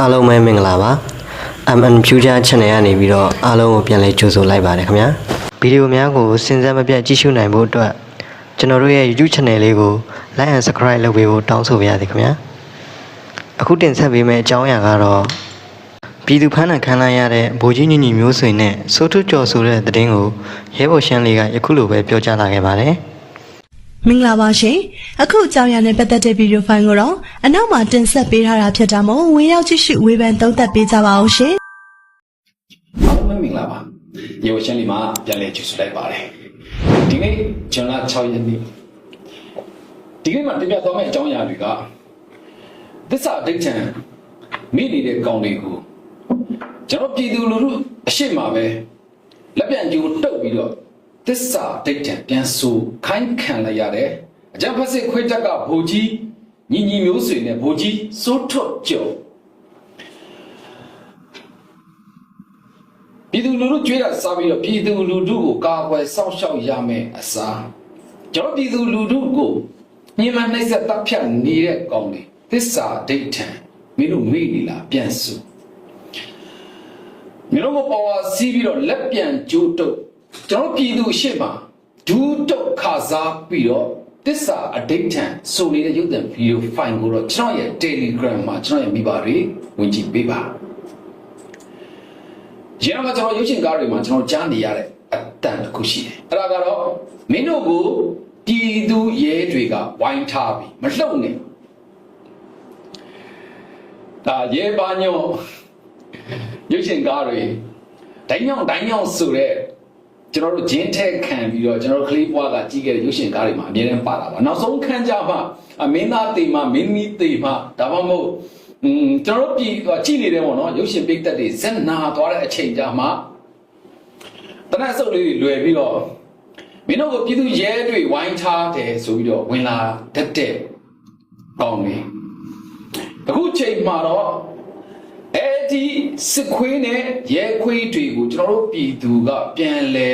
အားလုံးပဲမင်္ဂလာပါ MN Future Channel ကနေပြီးတော့အားလုံးကိုပြန်လည်ကြိုဆိုလိုက်ပါတယ်ခင်ဗျာဗီဒီယိုများကိုစဉ်ဆက်မပြတ်ကြည့်ရှုနိုင်ဖို့အတွက်ကျွန်တော်တို့ရဲ့ YouTube Channel လေးကို Like and Subscribe လုပ်ပေးဖို့တောင်းဆိုပါရစေခင်ဗျာအခုတင်ဆက်ပေးမယ့်အကြောင်းအရာကတော့ပြည်သူဖမ်းနှံခံလိုက်ရတဲ့ဗိုလ်ကြီးညီညီမျိုးဆွေနဲ့စိုးထုကျော်ဆိုတဲ့သတင်းကိုရဲဘော်ရှမ်းလေးကယခုလိုပဲပြောကြားလာခဲ့ပါတယ် မင်္ဂလာပါရှင်အခုအကြောင်းအရာနဲ့ပတ်သက်တဲ့ဗီဒီယိုဖိုင်ကိုတော့အနောက်မှာတင်ဆက်ပေးထားတာဖြစ်တာမို့ဝင်ရောက်ကြည့်ရှုဝေဖန်သုံးသပ်ပေးကြပါအောင်ရှင်အားလုံးပဲမင်္ဂလာပါရေဝရှင်းလီမှာပြန်လည်ကြိုဆိုလိုက်ပါတယ်ဒီနေ့ဇွန်လ6ရက်နေ့ဒီနေ့မှာတင်ပြသွားမယ့်အကြောင်းအရာတွေကသစ္စာဒိဋ္ဌံမိနေတဲ့ကောင်းတွေကိုကျွန်တော်ပြည်သူလူထုအရှိမပဲလက်ပြန်ကြိုးတုပ်ပြီးတော့ သစ္စာဒိဋ္ဌံပြန်ဆိုခိုင်းခံလိုက်ရတယ်အကြံဖက်စစ်ခွေးတက်ကဘိုလ်ကြီးညီညီမျိုးဆွေနဲ့ဘိုလ်ကြီးစိုးထွတ်ကျော်ပြည်သူလူထုကြွေးတာစားပြီးတော့ပြည်သူလူထုကိုကာကွယ်စောင့်ရှောက်ရမယ်အစားကျွန်တော်ပြည်သူလူထုကိုညှဉ်းပန်းနှိပ်စက်တပ်ဖြတ်နေတဲ့ကောင်တွေသစ္စာဒိဋ္ဌံမင်းတို့မေ့နေလားပြန်စုမင်းတို့ကိုပေါ်ဝါစီးပြီးတော့လက်ပြန်ကျိုးတုပ် ကျွန်တော်ပြည်သူရှေ့မှာဒူးတုပ်ခါစားပြီးတော့သစ္စာအဒိဋ္ဌံဆိုနေတဲ့ရုပ်သံဗီဒီယိုဖိုင်ကိုတော့ကျွန်တော်ရဲ့ Telegram မှာကျွန်တော်ရဲ့မိဘတွေဝင်ကြည့်ပေးပါရန်ကကျွန်တော်ရုပ်ရှင်ကားတွေမှာကျွန်တော်ကြားနေရတဲ့အတန်တစ်ခုရှိတယ်အဲ့ဒါကတော့မင်းတို့ကိုပြည်သူရဲတွေကဝိုင်းထားပြီးမလှုပ်နဲ့ဒါရဲပါညောရုပ်ရှင်ကားတွေဒိုင်းညောင်းဒိုင်းညောင်းဆိုတဲ့ ကျွန်တော်တို့ဂျင်းထဲခံပြီးတော့ကျွန်တော်တို့ကလေးဘွားကကြီးခဲ့တဲ့ရုပ်ရှင်ကားတွေမှာအများနဲ့ပါတာပါနောက်ဆုံးခန်းကြမှာအမင်းသားတေမှာမင်းသမီးတေမှာဒါမှမဟုတ်อืมကျွန်တော်တို့ပြည်ကြည့်နေတယ်ပေါ့နော်ရုပ်ရှင်ပိတ်သက်တွေဇက်နာသွားတဲ့အချိန်ကြမှာတနက်စုပ်လေးတွေလွယ်ပြီးတော့မင်းတို့ကိုပြည်သူရဲတွေဝိုင်းထားတယ်ဆိုပြီးတော့ဝင်လာတတ်တဲ့ကောင်းနေအခုချိန်မှာတော့ အဲ့ဒီစစ်ခွေးနဲ့ရဲခွေးတွေကိုကျွန်တော်တို့ပြည်သူကပြန်လဲ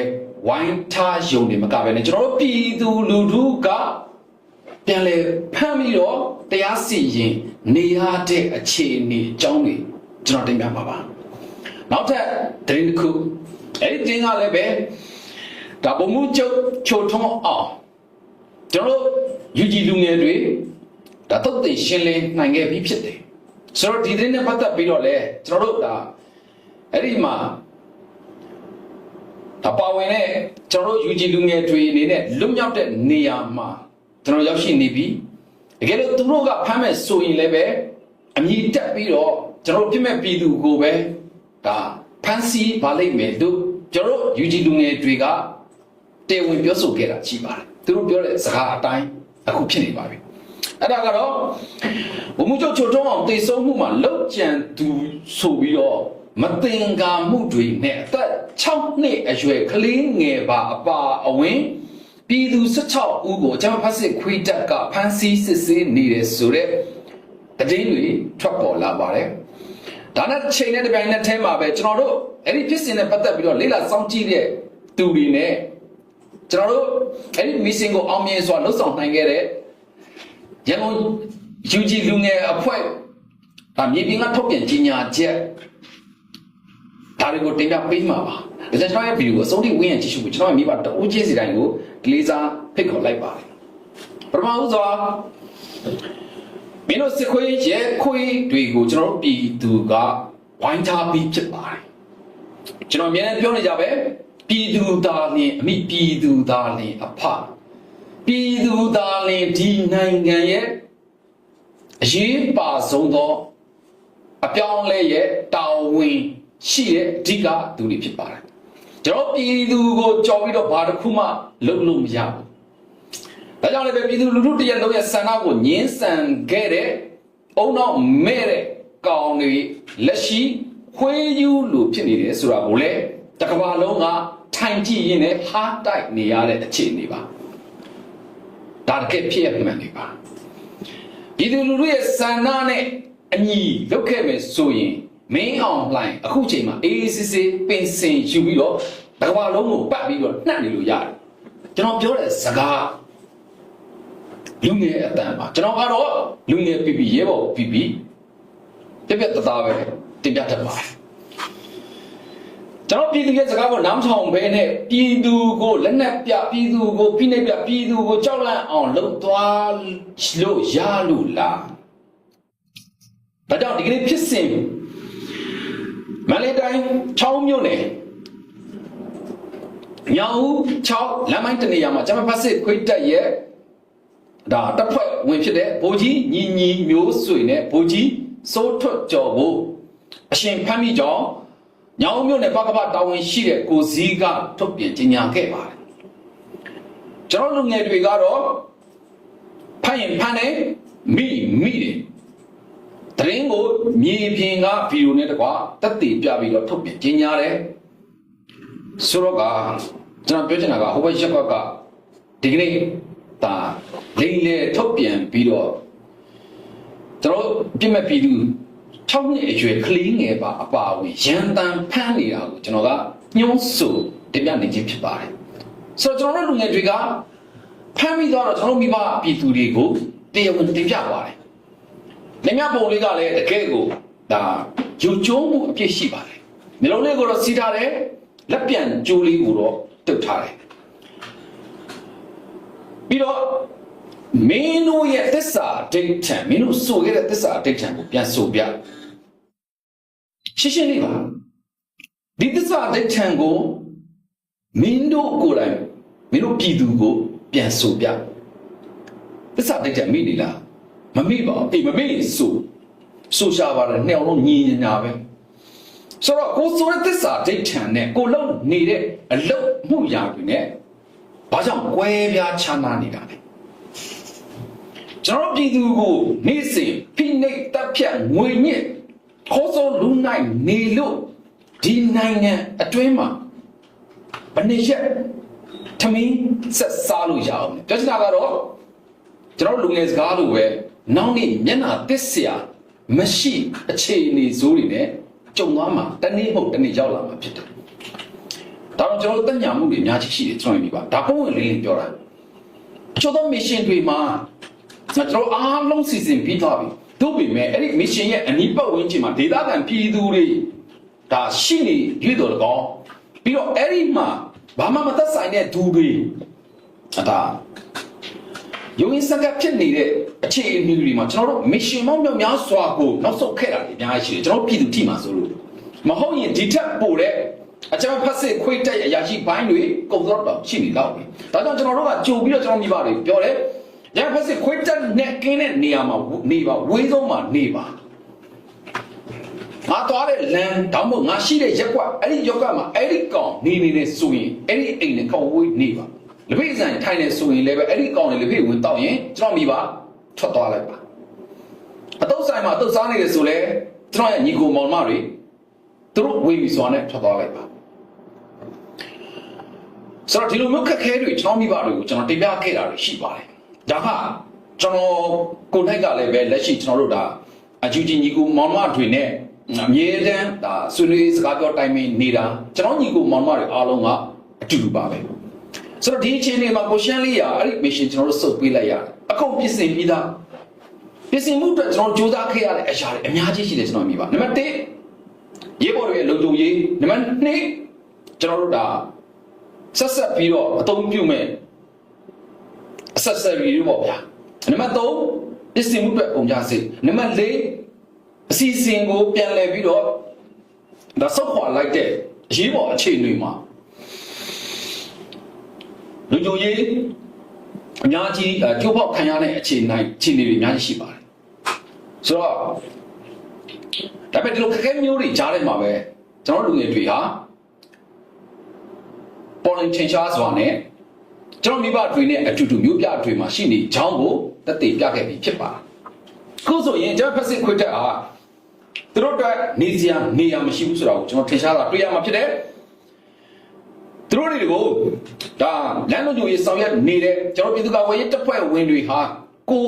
ဝိုင်းထားယုံနေမကပဲねကျွန်တော်တို့ပြည်သူလူထုကပြန်လဲဖမ်းပြီးတော့တရားစီရင်နေရတဲ့အခြေအနေအကြောင်းတွေကျွန်တော်တင်ပြပါပါနောက်ထပ်သတင်းတစ်ခုအဲ့ဒီတင်ကလည်းပဲဒါပုံမှုချုပ်ချိုထွန်းအောင်ကျွန်တော်တို့ယူကြည်လူငယ်တွေဒါတုတ်သိရှင်းလင်းနိုင်ခဲ့ပြီးဖြစ်တယ် ဆိုတော့ဒီသတင်းနဲ့ပတ်သက်ပြီးတော့လေကျွန်တော်တို့ဒါအဲ့ဒီမှာဒါပါဝင်တဲ့ကျွန်တော်တို့ယူကြည်လူငယ်တွေအနေနဲ့လွတ်မြောက်တဲ့နေရာမှာကျွန်တော်ရောက်ရှိနေပြီတကယ်လို့သူတို့ကဖမ်းမဲ့ဆိုရင်လည်းပဲအမြည်တက်ပြီးတော့ကျွန်တော်တို့ပြစ်မဲ့ပြည်သူကိုပဲဒါဖမ်းဆီးပါလိမ့်မယ်လို့ကျွန်တော်တို့ယူကြည်လူငယ်တွေကတေဝင်ပြောဆိုခဲ့တာရှိပါတယ်သူတို့ပြောတဲ့စကားအတိုင်းအခုဖြစ်နေပါပြီ အဲ့ဒါကတော့ဘုံမှုချုပ်ချိုထုံးအောင်တေဆုံးမှုမှာလောက်ကျန်သူဆိုပြီးတော့မတင်ကာမှုတွေနဲ့အသက်6နှစ်အရွယ်ကလေးငယ်ပါအပါအဝင်ပြည်သူ16ဦးကိုအကြမ်းဖက်စစ်ခွေးတက်ကဖမ်းဆီးစစ်ဆေးနေတယ်ဆိုတဲ့တည်င်းတွေထွက်ပေါ်လာပါတယ်ဒါနဲ့ချိန်နဲ့တပြိုင်နက်တည်းမှာပဲကျွန်တော်တို့အဲ့ဒီဖြစ်စဉ်နဲ့ပတ်သက်ပြီးတော့လေ့လာစောင့်ကြည့်တဲ့သူတွေနဲ့ကျွန်တော်တို့အဲ့ဒီမီရှင်ကိုအောင်မြင်စွာလှုပ်ဆောင်နိုင်ခဲ့တဲ့ ရန်ကုန် UG လူငယ်အဖွဲ့ဒါမြေပြင်ကထုတ်ပြန်ကြေညာချက်ဒါတွေကိုတင်ပြပေးမှာပါဒါကြောင့်ကျွန်တော်ရဲ့ဗီဒီယိုကိုအဆုံးထိဝင်ရကြည့်ရှုဖို့ကျွန်တော်ရဲ့မိဘတအူးချင်းစီတိုင်းကိုဒီလေးစားဖိတ်ခေါ်လိုက်ပါတယ်ပထမဦးစွာမင်းတို့စစ်ခွေးရဲခွေးတွေကိုကျွန်တော်တို့ပြည်သူကဝိုင်းထားပြီးဖြစ်ပါတယ်ကျွန်တော်အများနဲ့ပြောနေကြပဲပြည်သူသားလင်အမိပြည်သူသားလင်အဖ ပြည်သူသားလင်ဒီနိုင်ငံရဲ့အရေးပါဆုံးသောအပြောင်းအလဲရဲ့တာဝန်ရှိတဲ့အဓိကသူတွေဖြစ်ပါတယ်ကျွန်တော်ပြည်သူကိုကြော်ပြီးတော့ဘာတစ်ခုမှလုပ်လို့မရဘူးဒါကြောင့်လည်းပဲပြည်သူလူထုတရက်လုံးရဲ့ဆန္ဒကိုညှင်းဆန်ခဲ့တဲ့အုံတော့မဲ့တဲ့ကောင်တွေလက်ရှိခွေးယူလို့ဖြစ်နေတယ်ဆိုတာကိုလည်းတစ်ကမ္ဘာလုံးကထိုင်ကြည့်ရင်းနဲ့ဟားတိုက်နေရတဲ့အခြေအနေပါ ဒါတကယ်ဖြစ်ရမှန်နေပါပြည်သူလူထုရဲ့ဆန္ဒနဲ့အညီလုပ်ခဲ့မယ်ဆိုရင်မင်းအောင်လှိုင်အခုချိန်မှာအေးအေးဆေးဆေးပင်စင်ယူပြီးတော့ဘဂဝါလုံးကိုပတ်ပြီးတော့နှံ့နေလို့ရတယ်ကျွန်တော်ပြောတဲ့စကားလူငယ်အတန်ပါကျွန်တော်ကတော့လူငယ်ပြပြရဲဘော်ပြပြပြပြတသားပဲတင်ပြတတ်ပါတယ် ကျွန်တော်ပြည်သူရဲ့စကားကိုနားမထောင်ဘဲနဲ့ပြည်သူကိုလက်နက်ပြပြည်သူကိုဖိနှိပ်ပြပြည်သူကိုကြောက်လန့်အောင်လှုပ်သွားလို့ရလို့လားဒါကြောင့်ဒီကနေ့ဖြစ်စဉ်မန္တလေးတိုင်း6မြို့နယ်ညောင်ဦး6လမ်းမိုင်းတနေရာမှာဂျမဖတ်စစ်ခွေးတက်ရဲ့ဒါတပ်ဖွဲ့ဝင်ဖြစ်တဲ့ဗိုလ်ကြီးညီညီမျိုးဆွေနဲ့ဗိုလ်ကြီးစိုးထွတ်ကျော်ကိုအရှင်ဖမ်းမိကြောင်း ညောင်ဦးမြို့နယ်ပကပတာဝန်ရှိတဲ့ကိုစည်းကထုတ်ပြန်ကြေညာခဲ့ပါတယ်ကျွန်တော်လူငယ်တွေကတော့ဖမ်းရင်ဖမ်းတယ်မိမိတယ်တရင်ကိုမြေပြင်ကဗီဒီယိုနဲ့တကွာတက်တည်ပြပြီးတော့ထုတ်ပြန်ကြေညာတယ်ဆိုတော့ကကျွန်တော်ပြောချင်တာကဟိုဘက်ရက်ကွက်ကဒီကနေ့ဒါလိမ့်လေထုတ်ပြန်ပြီးတော့ကျွန်တော်ပြစ်မဲ့ပြည်သူ 6နှစ်အရွယ်ကလေးငယ်ပါအပါအဝင်ရန်တန်ဖမ်းနေတာကိုကျွန်တော်ကညှိုးဆိုတင်ပြနေခြင်းဖြစ်ပါတယ်ဆိုတော့ကျွန်တော်တို့လူငယ်တွေကဖမ်းပြီးတော့ကျွန်တော်မိဘပြည်သူတွေကိုတရားဝင်တင်ပြပါတယ်လက်မြပုံလေးကလည်းတကယ်ကိုဒါယူကျုံးမှုအပြည့်ရှိပါတယ်မျိုးလုံးလေးကိုတော့စီးထားတယ်လက်ပြန်ကျိုးလေးကိုတော့တုတ်ထားတယ်ပြီးတော့မင်းတို့ရဲ့သစ္စာဒိဋ္ဌံမင်းတို့ဆိုခဲ့တဲ့သစ္စာဒိဋ္ဌံကိုပြန်ဆိုပြ ရှင်းရှင်းလေးပါဒီသစ္စာဒိဋ္ဌံကိုမင်းတို့ကိုယ်တိုင်မင်းတို့ပြည်သူကိုပြန်ဆိုပြသစ္စာဒိဋ္ဌံမိနေလားမမိပါဘူးအေးမမိရင်ဆိုဆိုရှာပါတယ်နှစ်အောင်လုံးညီညာပဲဆိုတော့ကိုဆိုတဲ့သစ္စာဒိဋ္ဌံနဲ့ကိုလုံနေတဲ့အလုတ်မှုရာတွေနဲ့ဘာကြောင့်ကွဲပြားခြားနားနေတာလဲကျွန်တော်ပြည်သူကိုနေ့စဉ်ဖိနှိပ်တပ်ဖြတ်ငွေညစ် ခေါ်ဆုံးလူနိုင်နေလို့ဒီနိုင်ငံအတွင်းမှာဘယ်နှရက်ထမင်းဆက်စားလို့ရအောင်ပြောချင်တာကတော့ကျွန်တော်လူငယ်စကားလိုပဲနောက်နေ့မျက်နှာတစ်စရာမရှိအခြေအနေဆိုးတွေနဲ့ကြုံသွားမှာတနေ့မဟုတ်တနေ့ရောက်လာမှာဖြစ်တယ်ဒါတော့ကျွန်တော်တညမှုတွေအများကြီးရှိတယ်ကျွန်တော်ညီပါဒါပုံဝင်လေးလေးပြောတာကျော်သောမစ်ရှင်တွေမှာကျွန်တော်အားလုံးစီစဉ်ပြီးသွားပြီ တို့ပေမဲ့အဲ့ဒီမစ်ရှင်ရဲ့အနီးပတ်ဝန်းကျင်မှာဒေသခံပြည်သူတွေဒါရှိနေရွေးတော်ကောင်းပြီးတော့အဲ့ဒီမှာဘာမှမသက်ဆိုင်တဲ့သူတွေအတာယုံရင်စကပ်ဖြစ်နေတဲ့အခြေအနေတွေမှာကျွန်တော်တို့မစ်ရှင်မောင်းမြောက်များစွာကိုနောက်ဆုတ်ခဲ့တာတွေအများကြီးရှိတယ်ကျွန်တော်တို့ပြည်သူထိမှာဆိုလို့မဟုတ်ရင်ဒီထက်ပိုတဲ့အကြမ်းဖက်စစ်ခွေးတက်ရအရာရှိဘိုင်းတွေကုန်တော့တော့ရှိနေတော့ပြီဒါကြောင့်ကျွန်တော်တို့ကကြိုပြီးတော့ကျွန်တော်မိဘတွေပြောတယ် ရဖက်စစ်ခွေးတက်နဲ့ကင်းတဲ့နေရာမှာနေပါဝေးဆုံးမှာနေပါငါသွားတဲ့လမ်းတောင်းမို့ငါရှိတဲ့ရက်ကွက်အဲ့ဒီရက်ကွက်မှာအဲ့ဒီကောင်နေနေနေဆိုရင်အဲ့ဒီအိမ်နဲ့ကောင်ဝေးနေပါလက်ဖေးဆိုင်ထိုင်နေဆိုရင်လည်းပဲအဲ့ဒီကောင်နေလက်ဖေးဝင်တောက်ရင်ကျွန်တော်မိပါထွက်သွားလိုက်ပါအတုပ်ဆိုင်မှာအတုပ်စားနေတယ်ဆိုလဲကျွန်တော်ရဲ့ညီကိုမောင်မတွေသူတို့ဝေးပြီးစွာနဲ့ထွက်သွားလိုက်ပါဆိုတော့ဒီလိုမျိုးခက်ခဲတွေကျွန်တော်မိဘတွေကိုကျွန်တော်တင်ပြခဲ့တာတွေရှိပါတယ် ဒါကကျွန်တော်ကိုယ်တိုင်ကလည်းပဲလက်ရှိကျွန်တော်တို့ဒါအကျူချင်းညီကိုမောင်မတွေနဲ့အမြဲတမ်းဒါဆွေးနွေးစကားပြောတိုင်ပင်နေတာကျွန်တော်ညီကိုမောင်မတွေအားလုံးကအတူတူပါပဲဆိုတော့ဒီအချိန်လေးမှာကိုရှမ်းလေးရအဲ့ဒီ mission ကျွန်တော်တို့စုပ်ပေးလိုက်ရတယ်အကုန်ပြင်ဆင်ပြီးသားပြင်ဆင်မှုအတွက်ကျွန်တော်ကြိုးစားခဲ့ရတဲ့အရာတွေအများကြီးရှိတယ်ကျွန်တော်မြင်ပါနံပါတ်1ရေးပေါ်တွေရဲ့လုံခြုံရေးနံပါတ်2ကျွန်တော်တို့ဒါဆက်ဆက်ပြီးတော့အသုံးပြုမဲ့ accessory တွေပေါ့ဗျာနံပါတ်3ပစ္စည်းမှုအတွက်ပုံကြစေနံပါတ်4အစီအစဉ်ကိုပြန်လည်ပြီးတော့ဒါဆောက်ခွာလိုက်တဲ့အရေးပေါ်အခြေအနေမှာလူကြိုရေးအများကြီးကျိုးပေါက်ခံရတဲ့အခြေအနေအခြေအနေတွေအများကြီးရှိပါတယ်ဆိုတော့ဒါပေမဲ့ဒီလိုခက်ခဲမျိုးတွေကြားထဲမှာပဲကျွန်တော်တို့လူငယ်တွေဟာပေါ်လင်ထင်ရှားစွာနဲ့ ကျွန်တော်မိဘတွေနဲ့အတူတူမျိုးပြတွေမှာရှိနေကြောင်းကိုတက်တည်ပြခဲ့ပြီးဖြစ်ပါတယ်ခုဆိုရင်ကျွန်တော်ဖက်စစ်ခွတ်တဲ့အားသူတို့အတွက်နေစရာနေရာမရှိဘူးဆိုတာကိုကျွန်တော်ထင်ရှားတာတွေ့ရမှာဖြစ်တယ်သူတို့တွေကိုဒါလမ်းလုံးကျူရေးဆောင်ရွက်နေတဲ့ကျွန်တော်ပြည်သူ့ကာကွယ်ရေးတပ်ဖွဲ့ဝင်တွေဟာကို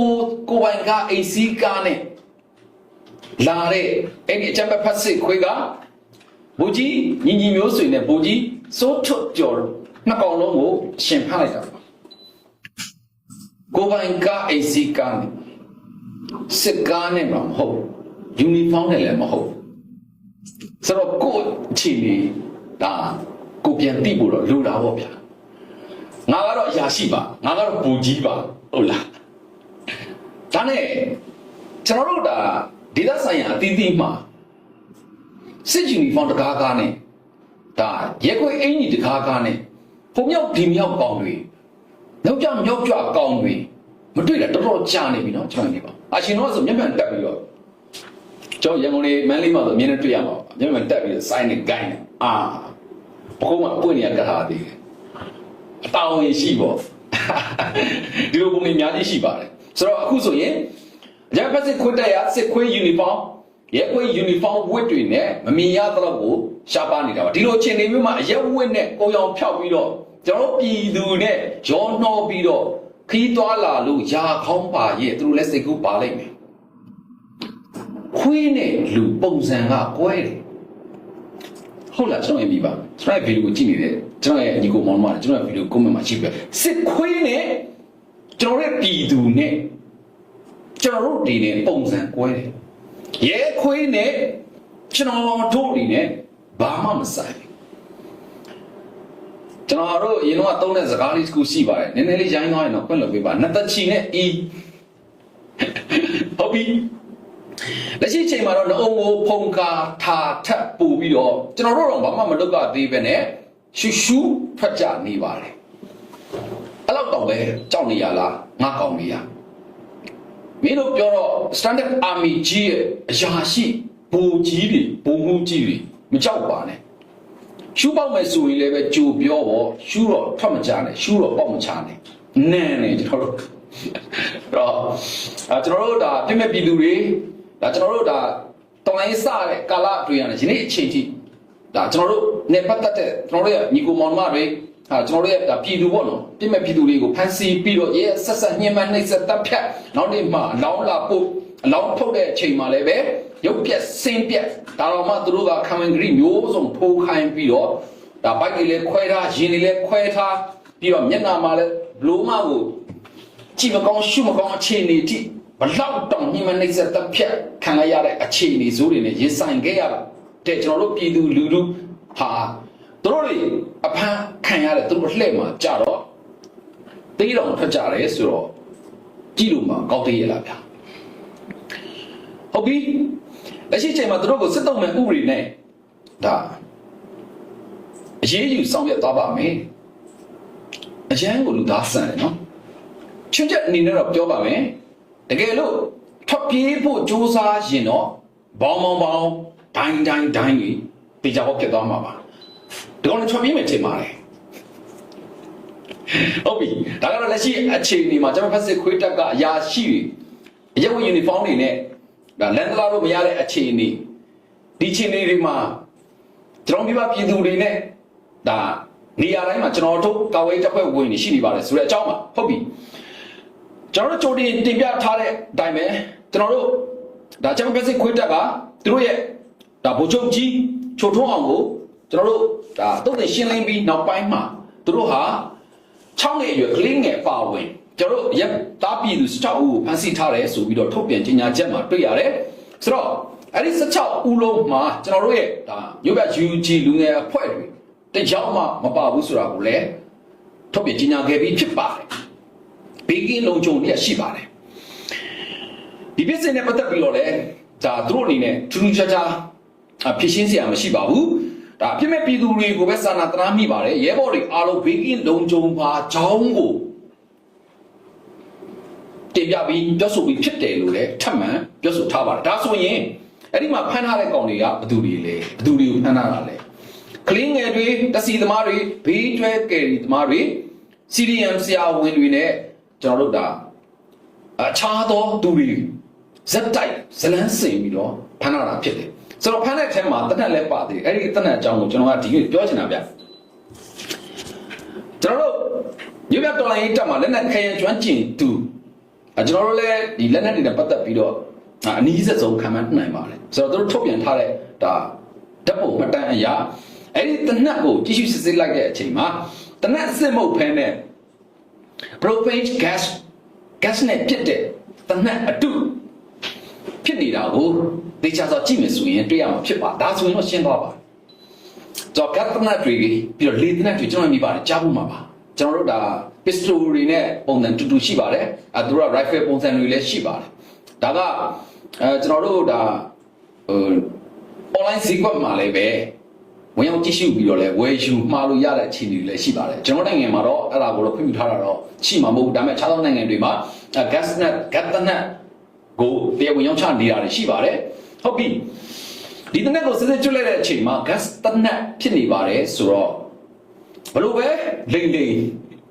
ကိုပိုင်ကအိစီကားနဲ့လာတဲ့အဲ့ဒီအချမ်းဖက်စစ်ခွေးကဘူကြီးညီညီမျိုးဆွေနဲ့ဘူကြီးစိုးထွတ်ကြော် နှစ်ကောင်လုံးကိုရှင်ဖမ်းလိုက်တာပါကိုပိုင်ကအိစီကားနဲ့စစ်ကားနဲ့မှမဟုတ်ယူနီဖောင်းနဲ့လည်းမဟုတ်ဘူးဆိုတော့ကိုယ့်အခြေအနေဒါကိုပြန်သိဖို့တော့လိုတာပေါ့ဗျာငါကတော့အရာရှိပါငါကတော့ပူကြီးပါဟုတ်လားဒါနဲ့ကျွန်တော်တို့ဒါဒေသဆိုင်ရာအသီးသီးမှာစစ်ယူနီဖောင်းတကားကားနဲ့ဒါရက်ခွေအင်ကြီးတကားကားနဲ့ ဟိုမြောက်ဒီမြောက်ကောင်တွေလောက်ကြောင်မြောက်ကြွကောင်တွေမတွေ့တာတော်တော်ကြာနေပြီနော်ကျွန်တော်နေပါအာရှင်တော့ဆိုမျက်မှန်တက်ပြီးတော့ကျွန်တော်ရန်ကုန်လေးမန်းလေးမှာဆိုအမြင်နဲ့တွေ့ရမှာပါမျက်မှန်တက်ပြီးတော့ sign နဲ့ gain အာပခုံးမှာပွင့်နေရကထားသေးတယ်အတောင်ရင်ရှိပေါ့ဒီလိုပုံတွေအများကြီးရှိပါတယ်ဆိုတော့အခုဆိုရင်ရန်ပတ်စစ်ခွတ်တက်ရစစ်ခွေးယူနီဖောင်းရဲခွေးယူနီဖောင်းဝတ်တွေနဲ့မမြင်ရတော့ဘူး ရှားပါနေတာပါဒီလိုအချိန်တွေမျိုးမှာအရက်ဝတ်နဲ့ကိုရောင်ဖြောက်ပြီးတော့ကျွန်တော်ပြည်သူနဲ့ရောနှောပြီးတော့ခီးသွားလာလို့ယာခေါင်းပါရဲ့သူတို့လည်းစိတ်ကူးပါလိုက်မယ်ခွေးနဲ့လူပုံစံကကွဲတယ်ဟုတ်လားကျွန်တော်ရေးပြပါကျွန်တော်ဗီဒီယိုကိုကြည့်နေတယ်ကျွန်တော်ရဲ့ညီကိုမောင်မကကျွန်တော်ဗီဒီယိုကွန်မန့်မှာကြည့်ပြစစ်ခွေးနဲ့ကျွန်တော်ရဲ့ပြည်သူနဲ့ကျွန်တော်တို့ဒီနဲ့ပုံစံကွဲတယ်ရဲခွေးနဲ့ကျွန်တော်တို့ဒီနဲ့ ဘာမှမဆိုင်ဘူးကျွန်တော်တို့အရင်တော့သုံးတဲ့စကားလေးတစ်ခုရှိပါတယ်နည်းနည်းလေးရိုင်းသွားရင်တော့ဖွင့်လို့ပေးပါနတ်တချီနဲ့အီဟုတ်ပြီလက်ရှိချိန်မှာတော့နှအုံကိုဖုန်ကာထာထပ်ပူပြီးတော့ကျွန်တော်တို့တော့ဘာမှမလုပ်ရသေးပဲနဲ့ရှူရှူထွက်ကြနေပါတယ်အဲ့လောက်တော့ပဲကြောက်နေရလားငါကောင်းနေရမင်းတို့ပြောတော့ standard army ကြီးရဲ့အရာရှိဘူကြီးတွေဘူမှုကြီးတွေ မကြောက်ပါနဲ့ရှူပေါက်မယ်ဆိုရင်လည်းပဲကြိုပြောပေါ့ရှူတော့ထွက်မကြနဲ့ရှူတော့ပေါက်မချနဲ့နန်းနေကျွန်တော်တို့တော့အဲကျွန်တော်တို့ဒါပြည့်မဲ့ပြည်သူတွေဒါကျွန်တော်တို့ဒါတော်လိုင်းစတဲ့ကာလအတွင်းရတယ်ဒီနေ့အချိန်ထိဒါကျွန်တော်တို့နေပတ်သက်တဲ့ကျွန်တော်တို့ရဲ့ညီကိုမောင်မတွေဟာကျွန်တော်တို့ရဲ့ဒါပြည်သူပေါ့နော်ပြည့်မဲ့ပြည်သူတွေကိုဖမ်းဆီးပြီးတော့ရဲဆက်ဆက်ညှဉ်းပန်းနှိပ်စက်တပ်ဖြတ်နောက်နေ့မှအလောင်းလာပို့ အလောင်းထုတ်တဲ့အချိန်မှာလည်းပဲရုပ်ပြက်ဆင်းပြက်ဒါတော့မှသူတို့ကခံဝင်ဂရိမျိုးစုံထိုးခိုင်းပြီးတော့ဒါဘိုက်တွေလည်းခွဲထားရင်တွေလည်းခွဲထားပြီးတော့မျက်နှာမှာလည်းဘလိုမှကိုကြည့်မကောင်းရှုမကောင်းအခြေအနေတိဘလောက်တောင်ညှဉ်းပန်းနှိပ်စက်တပ်ဖြတ်ခံရရတဲ့အခြေအနေဇိုးတွေနဲ့ရင်ဆိုင်ခဲ့ရတဲ့ကျွန်တော်တို့ပြည်သူလူထုဟာသူတို့တွေအဖမ်းခံရတဲ့သူတို့လှဲ့မှာကြတော့တေးတော်ထွက်ကြတယ်ဆိုတော့ကြည့်လို့မှကောက်သေးရလားဗျာ ဟုတ်ပြီလက်ရှိချိန်မှာသူတို့ကိုစစ်တုံးမဲ့ဥပဒေနဲ့ဒါအရေးယူဆောင်ရွက်သွားပါမယ်အရန်ကိုလူသားဆန်တယ်နော်ချွတ်ချက်အနေနဲ့တော့ပြောပါမယ်တကယ်လို့ထွက်ပြေးဖို့စူးစမ်းရင်တော့ဘောင်းဘောင်းဘောင်းဒိုင်းဒိုင်းဒိုင်းကြီးတေချာပေါက်ဖြစ်သွားမှာပါဒီကောင်လည်းထွက်ပြေးမယ်ထင်ပါတယ်ဟုတ်ပြီဒါကတော့လက်ရှိအခြေအနေမှာကျွန်တော်ဖက်စစ်ခွေးတက်ကအရာရှိတွေအရက်ဝင်ယူနီဖောင်းတွေနဲ့ ဒါလန်ဒလာလို့မရတဲ့အခြေအနေဒီအခြေအနေတွေမှာကျွန်တော်ပြပပြည်သူတွေနဲ့ဒါနေရာတိုင်းမှာကျွန်တော်တို့ကာဝေးတပ်ဖွဲ့ဝင်တွေရှိနေပါတယ်ဆိုတဲ့အကြောင်းပါဟုတ်ပြီကျွန်တော်တို့ကြိုတင်တင်ပြထားတဲ့အတိုင်းပဲကျွန်တော်တို့ဒါကျွန်တော်ဖက်စစ်ခွေးတက်ကသူတို့ရဲ့ဒါဗိုလ်ချုပ်ကြီးချိုထွန်းအောင်ကိုကျွန်တော်တို့ဒါတုံ့ပြန်ရှင်းလင်းပြီးနောက်ပိုင်းမှာသူတို့ဟာ6နှစ်အရွယ်ကလေးငယ်ပါဝင် ကျွန်တော်တို့ရက်သားပြည်သူ16ဦးကိုဖမ်းဆီးထားတယ်ဆိုပြီးတော့ထုတ်ပြန်ကြေညာချက်မှာတွေ့ရတယ်ဆိုတော့အဲ့ဒီ16ဦးလုံးမှာကျွန်တော်တို့ရဲ့ဒါမြို့ပြ UG လူငယ်အဖွဲ့တွေတကြောင်မှမပါဘူးဆိုတာကိုလည်းထုတ်ပြန်ကြေညာခဲ့ပြီးဖြစ်ပါတယ်ဘေးကင်းလုံခြုံရရှိပါတယ်ဒီပြစ်စင်နဲ့ပတ်သက်ပြီးတော့လည်းဒါသူတို့အနေနဲ့ထူးထူးခြားခြားအဖြစ်ရှင်းစရာမရှိပါဘူးဒါအပြစ်မဲ့ပြည်သူတွေကိုပဲစာနာတနာမိပါတယ်ရဲဘော်တွေအားလုံးဘေးကင်းလုံခြုံပါကြောင်းကို တင်ပြပြီးပြောဆိုပြီးဖြစ်တယ်လို့လည်းထပ်မံပြောဆိုထားပါတယ်ဒါဆိုရင်အဲ့ဒီမှာဖမ်းထားတဲ့ကောင်တွေကဘယ်သူတွေလဲဘယ်သူတွေကိုဖမ်းထားတာလဲကလင်းငယ်တွေတစီသမားတွေဘေးတွဲကယ်ရီသမားတွေ CDM ဆရာဝန်တွေနဲ့ကျွန်တော်တို့ဒါအခြားသောသူတွေဇက်တိုက်ဇလန်းစင်ပြီးတော့ဖမ်းလာတာဖြစ်တယ်ဆိုတော့ဖမ်းတဲ့အထဲမှာတနက်လည်းပါသေးတယ်အဲ့ဒီတနက်အကြောင်းကိုကျွန်တော်ကဒီနေ့ပြောချင်တာဗျကျွန်တော်တို့ညပြတော်လိုင်းတက်မှာလက်နက်ခရံကျွမ်းကျင်သူအဲ ကျွန်တော်တို့လည်းဒီလက်နက်တွေနဲ့ပတ်သက်ပြီးတော့အနည်းဆက်ဆုံးခံမှန်းနိုင်ပါတယ်ဆိုတော့သူတို့ထုတ်ပြန်ထားတဲ့ဒါဓာတ်ပုံမှတ်တမ်းအရာအဲ့ဒီတနက်ကိုကြည့်ရှုစစ်ဆေးလိုက်တဲ့အချိန်မှာတနက်စစ်မုတ်ဖဲနဲ့ propane gas gas နဲ့ဖြစ်တဲ့တနက်အတုဖြစ်နေတာကိုတေချာဆိုကြည့်မယ်ဆိုရင်တွေ့ရမှာဖြစ်ပါဒါဆိုရင်တော့ရှင်းသွားပါတော့ကတ်တနတ်တွေပြီးတော့လေတနတ်တွေကျွန်တော်မိပါတယ်ကြားဖို့မှာပါကျွန်တော်တို့ဒါ pistol တွေနဲ့ပုံစံတူတူရှိပါတယ်အဲသူတို့က rifle ပုံစံတွေလည်းရှိပါတယ်ဒါကအဲကျွန်တော်တို့ဒါဟို online ဈေးကွက်မှာလည်းပဲဝင်ရောက်ကြည့်ရှုပြီးတော့လည်းဝယ်ယူမှားလို့ရတဲ့အခြေအနေတွေလည်းရှိပါတယ်ကျွန်တော်နိုင်ငံမှာတော့အဲ့ဒါကိုတော့ခွင့်ပြုထားတာတော့ရှိမှာမဟုတ်ဘူးဒါပေမဲ့ခြားသောနိုင်ငံတွေမှာ gas net gas net ကိုတရားဝင်ရောက်ချနေတာတွေရှိပါတယ်ဟုတ်ပြီဒီတနက်ကိုစစ်စစ်ကျွတ်လိုက်တဲ့အချိန်မှာ gas တနက်ဖြစ်နေပါတယ်ဆိုတော့ဘလို့ပဲလိမ့်လိမ့်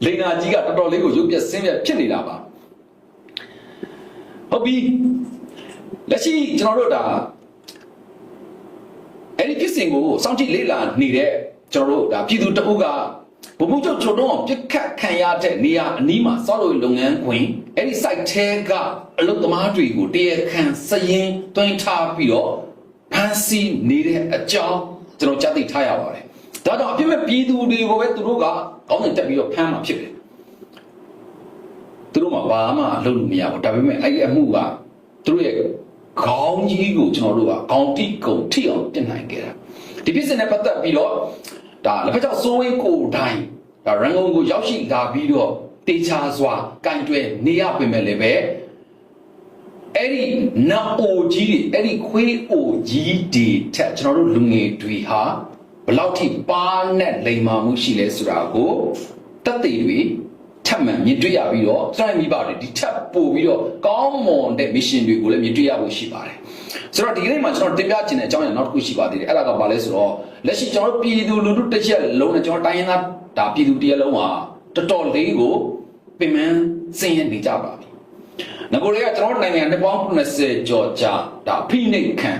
လိန်နာကြီးကတော်တော်လေးကိုရုပ်ပြက်ဆင်းပြက်ဖြစ်နေတာပါဟုတ်ပြီလက်ရှိကျွန်တော်တို့ဒါအဲ့ဒီဖြစ်စဉ်ကိုစောင့်ကြည့်လေ့လာနေတဲ့ကျွန်တော်တို့ဒါပြည်သူတအုပ်ကဘုံဘုံချုပ်ချုပ်တော့ပြစ်ခတ်ခံရတဲ့နေရာအနီးမှာစောလို့လုပ်ငန်းခွင်အဲ့ဒီ site ထဲကအလုပ်သမားတွေကိုတရားခံစရင်တွင်းထားပြီးတော့ဖမ်းဆီးနေတဲ့အကြောင်းကျွန်တော်ကြားသိထားရပါတယ်ဒါတော့အပြစ်မဲ့ပြည်သူတွေကိုပဲသူတို့က ကောင်းတယ်တက်ပြီးတော့ဖမ်းမှာဖြစ်တယ်သူတို့မှဘာမှလုပ်လို့မရဘူးဒါပေမဲ့အဲ့ဒီအမှုကသူတို့ရဲ့ခေါင်းကြီးကိုကျွန်တော်တို့ကခေါင်းတိကုံထိအောင်ပြင်နိုင်ခဲ့တာဒီပြစ်စင်နဲ့ပတ်သက်ပြီးတော့ဒါလက်ဖက်ချောက်စိုးဝင်းကိုတိုင်းဒါရန်ကုန်ကိုရောက်ရှိလာပြီးတော့တေချာစွာကင်တွယ်နေရပြင်မဲ့လည်းပဲအဲ့ဒီနအိုကြီးတွေအဲ့ဒီခွေးအိုကြီးတွေထက်ကျွန်တော်တို့လူငယ်တွေဟာ ဘယ်လောက်ထိပါနဲ့လိမ်မာမှုရှိလဲဆိုတာကိုတက်သေးတွေထပ်မံမြင်တွေ့ရပြီးတော့စတိုင်းမိပါတယ်ဒီထပ်ပို့ပြီးတော့ကောင်းမွန်တဲ့ mission တွေကိုလည်းမြင်တွေ့ရဖို့ရှိပါတယ်ဆိုတော့ဒီကနေ့မှာကျွန်တော်တင်ပြချင်တဲ့အကြောင်းအရာနောက်တစ်ခုရှိပါသေးတယ်အဲ့ဒါကဘာလဲဆိုတော့လက်ရှိကျွန်တော်တို့ပြည်သူလူထုတစ်ချက်လုံးနဲ့ကျွန်တော်တိုင်းရင်းသားဒါပြည်သူတစ်ရက်လုံးဟာတော်တော်လေးကိုပင်ပန်းဆင်းရဲနေကြပါပြီငကိုတွေကကျွန်တော်တို့နိုင်ငံနှစ်ပေါင်း20ကျော်ကြာဒါဖိနှိပ်ခံ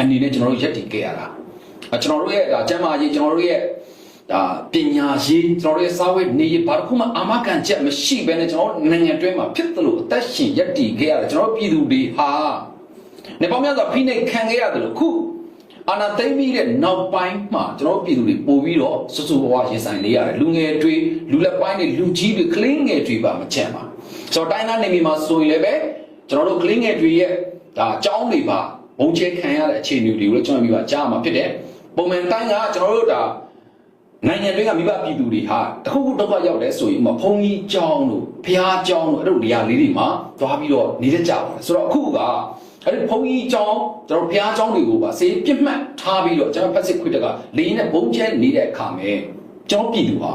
အနေနဲ့ကျွန်တော်တို့ရက်တည်ခဲ့ရတာအဲ ကျွန်တော်တို့ရဲ့ဒါကျမ်းမာရေးကျွန်တော်တို့ရဲ့ဒါပညာရေးကျွန်တော်တို့ရဲ့စာဝတ်နေရေးဘာတစ်ခုမှအာမခံချက်မရှိဘဲနဲ့ကျွန်တော်တို့နိုင်ငံတွင်းမှာဖြစ်သလိုအသက်ရှင်ရက်တည်ခဲ့ရတယ်ကျွန်တော်တို့ပြည်သူတွေဟာနေပေါင်းများစွာဖိနှိပ်ခံခဲ့ရတယ်လို့ခုအာနာသိမ့်ပြီးတဲ့နောက်ပိုင်းမှာကျွန်တော်တို့ပြည်သူတွေပို့ပြီးတော့စွစွဘဝရင်ဆိုင်လေးရတယ်လူငယ်တွေလူလက်ပိုင်းတွေလူကြီးတွေကလင်းငယ်တွေပါမချမ်းပါဆိုတော့တိုင်းသားနေမြေမှာဆိုရင်လည်းပဲကျွန်တော်တို့ကလင်းငယ်တွေရဲ့ဒါအကြောင်းတွေပါဘုံချဲခံရတဲ့အခြေအနေတွေကိုလည်းကျွန်တော်မျိုးကကြားမှာဖြစ်တယ် ပုံမှန်တိုင်းကကျွန်တော်တို့ဒါနိုင်ငံတွေကမိဘပြည်သူတွေဟာတခုခုဒုက္ခရောက်တယ်ဆိုရင်ဥပမာဘုံကြီးကျောင်းတို့ဖះကျောင်းတို့အဲ့လိုနေရာလေးတွေမှာသွားပြီးတော့နေတဲ့ကြပါတယ်ဆိုတော့အခုကအဲ့ဒီဘုံကြီးကျောင်းကျွန်တော်ဖះကျောင်းတွေကိုပါစေးပြစ်မှတ်ထားပြီးတော့ကျွန်တော်ဖက်စစ်ခွေတကလေနဲ့ဘုံကျဲနေတဲ့အခါမှာကျွန်တော်ပြည်သူဟာ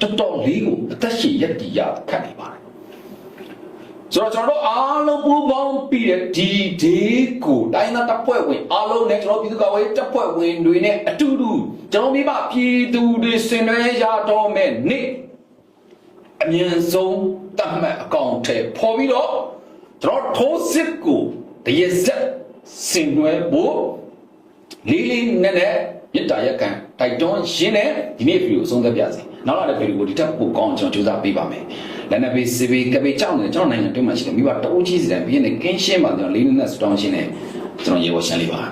တော်တော်လေးကိုအသက်ရှင်ရက်တည်ရခတ်နေပါတယ် ဆိုတော့ကျွန်တော်တို့အားလုံးပူးပေါင်းပြီးတဲ့ဒီဒေးကိုတိုင်းသားတပ်ဖွဲ့ဝင်အားလုံးနဲ့ကျွန်တော်ပြည်သူ့ကာကွယ်ရေးတပ်ဖွဲ့ဝင်တွေနဲ့အတူတူကျွန်တော်မိဘပြည်သူတွေဆင်နွှဲရတော့မဲ့နေ့အမြင့်ဆုံးတတ်မှတ်အကောင့်ထဲပေါ်ပြီးတော့ကျွန်တော်ထိုးစစ်ကိုတရဇက်ဆင်နွှဲဖို့လေးလေးနက်နက်မြစ်တာရက်ကန်တိုက်တွန်းရင်းနဲ့ဒီနေ့ဗီဒီယိုအဆုံးသတ်ပြစီနောက်လာတဲ့ဗီဒီယိုကိုဒီထက်ပိုကောင်းအောင်ကျွန်တော်ကြိုးစားပေးပါမယ် လက်နက်ပေးစီပေးကပေးကြောက်နေကျွန်တော်နိုင်ငံတွင်းမှာရှိတယ်မိဘတအုပ်ကြီးစီတိုင်းဘီးနဲ့ကင်းရှင်းပါကျွန်တော်လေးနက်စတောင်းရှင်းနဲ့ကျွန်တော်ရေပေါ်ရှင်းလေးပါ